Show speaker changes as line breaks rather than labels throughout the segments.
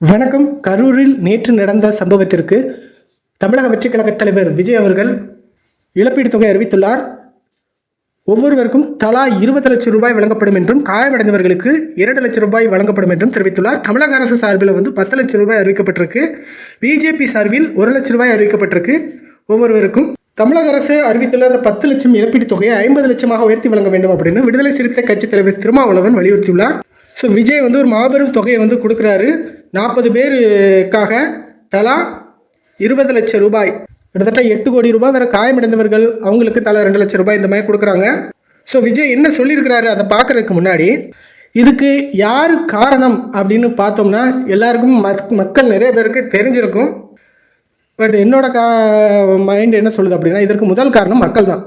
வணக்கம். கரூரில் நேற்று நடந்த சம்பவத்திற்கு தமிழக வெற்றிக் கழகத் தலைவர் விஜய் அவர்கள் இழப்பீடு தொகை அறிவித்துள்ளார். ஒவ்வொருவருக்கும் தலா இருபது லட்சம் ரூபாய் வழங்கப்படும் என்றும் காயமடைந்தவர்களுக்கு இரண்டு லட்சம் ரூபாய் வழங்கப்படும் என்றும் தெரிவித்துள்ளார். தமிழக அரசு சார்பில் வந்து பத்து லட்சம் ரூபாய் அறிவிக்கப்பட்டிருக்கு. பிஜேபி சார்பில் ஒரு லட்சம் ரூபாய் அறிவிக்கப்பட்டிருக்கு. ஒவ்வொருவருக்கும் தமிழக அரசு அறிவித்துள்ள அந்த பத்து லட்சம் இழப்பீடு தொகையை ஐம்பது லட்சமாக உயர்த்தி வழங்க வேண்டும் அப்படின்னு விடுதலை சிறுத்தை கட்சித் தலைவர் திருமாவளவன் வலியுறுத்தியுள்ளார். ஸோ விஜய் வந்து ஒரு மாபெரும் தொகையை வந்து கொடுக்குறாரு. நாற்பது பேருக்காக தலா இருபது லட்சம் ரூபாய். கிட்டத்தட்ட எட்டு கோடி ரூபாய் வேற காயமடைந்தவர்கள் அவங்களுக்கு தலா ரெண்டு லட்சம் ரூபாய் இந்த மாதிரி கொடுக்குறாங்க. ஸோ விஜய் என்ன சொல்லியிருக்கிறாரு அதை பார்க்குறதுக்கு முன்னாடி இதுக்கு யார் காரணம் அப்படின்னு பார்த்தோம்னா எல்லாருக்கும் மக் மக்கள் நிறைய பேருக்கு தெரிஞ்சிருக்கும். பட் என்னோட கா மைண்ட் என்ன சொல்லுது அப்படின்னா இதற்கு முதல் காரணம் மக்கள் தான்.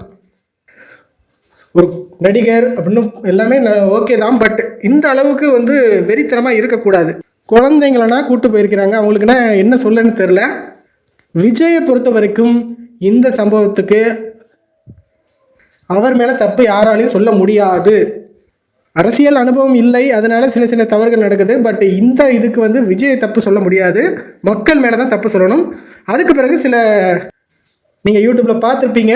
ஒரு நடிகர் அப்படின்னு எல்லாமே ஓகே தான் பட் இந்த அளவுக்கு வந்து வெறித்தனமாக இருக்கக்கூடாது. குழந்தைங்களனா கூட்டு போயிருக்கிறாங்க. அவங்களுக்குன்னா என்ன சொல்லன்னு தெரில விஜயை பொறுத்த வரைக்கும் இந்த சம்பவத்துக்கு அவர் மேலே தப்பு யாராலையும் சொல்ல முடியாது. அரசியல் அனுபவம் இல்லை. அதனால சில சில தவறுகள் நடக்குது. பட் இந்த இதுக்கு வந்து விஜய் தப்பு சொல்ல முடியாது. மக்கள் மேலே தான் தப்பு சொல்லணும். அதுக்கு பிறகு சில நீங்கள் யூடியூப்பில் பார்த்துருப்பீங்க.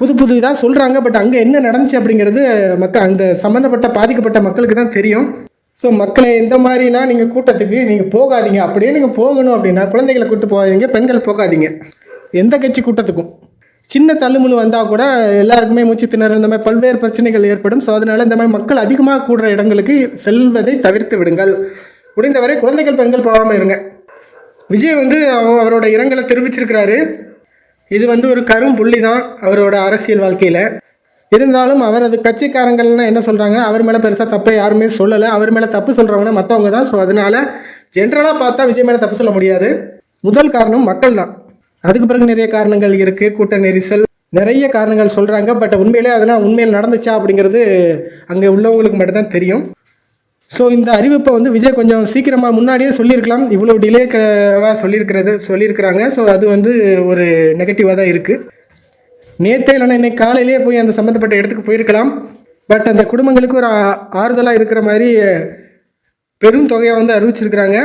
புது புது இதாக சொல்கிறாங்க பட் அங்கே என்ன நடந்துச்சு அப்படிங்கிறது மக்கள் அந்த சம்மந்தப்பட்ட பாதிக்கப்பட்ட மக்களுக்கு தான் தெரியும். ஸோ மக்களை இந்த மாதிரினா நீங்கள் கூட்டத்துக்கு நீங்கள் போகாதீங்க. அப்படியே நீங்கள் போகணும் அப்படின்னா குழந்தைகளை கூட்டு போகாதீங்க பெண்கள் போகாதீங்க. எந்த கட்சி கூட்டத்துக்கும். சின்ன தள்ளுமுழு வந்தால் கூட எல்லாருக்குமே மூச்சு திணறல் இந்த மாதிரி பல்வேறு பிரச்சனைகள் ஏற்படும். ஸோ அதனால இந்த மாதிரி மக்கள் அதிகமாக கூடுற இடங்களுக்கு செல்வதை தவிர்த்து விடுங்கள். முடிந்தவரை குழந்தைகள் பெண்கள் போகாமல் இருங்க. விஜய் வந்து அவரோட இரங்கலை தெரிவிச்சிருக்கிறாரு. இது வந்து ஒரு கரும் புள்ளி தான் அவரோட அரசியல் வாழ்க்கையில். இருந்தாலும் அவரது கட்சிக்காரங்கள்லாம் என்ன சொல்கிறாங்கன்னா அவர் மேலே பெருசாக தப்பை யாருமே சொல்லலை. அவர் மேலே தப்பு சொல்கிறவங்க மற்றவங்க தான். ஸோ அதனால் ஜென்ரலாக பார்த்தா விஜய் மேலே தப்பு சொல்ல முடியாது. முதல் காரணம் மக்கள் தான். அதுக்கு பிறகு நிறைய காரணங்கள் இருக்குது கூட்ட நெரிசல் நிறைய காரணங்கள் சொல்கிறாங்க பட் உண்மையிலே அதெல்லாம் உண்மையில் நடந்துச்சா அப்படிங்கிறது அங்கே உள்ளவங்களுக்கு மட்டும்தான் தெரியும். ஸோ இந்த அறிவிப்பை வந்து விஜய் கொஞ்சம் சீக்கிரமாக முன்னாடியே சொல்லியிருக்கலாம். இவ்வளோ டிலே சொல்லியிருக்கிறது சொல்லியிருக்கிறாங்க. ஸோ அது வந்து ஒரு நெகட்டிவாக தான் இருக்குது நேற்றே இல்லைன்னா இன்னைக்கு காலையிலேயே போய் அந்த சம்மந்தப்பட்ட இடத்துக்கு போயிருக்கலாம். பட் அந்த குடும்பங்களுக்கு ஒரு ஆறுதலாக இருக்கிற மாதிரி பெரும் தொகையை வந்து அறிவிச்சிருக்கிறாங்க.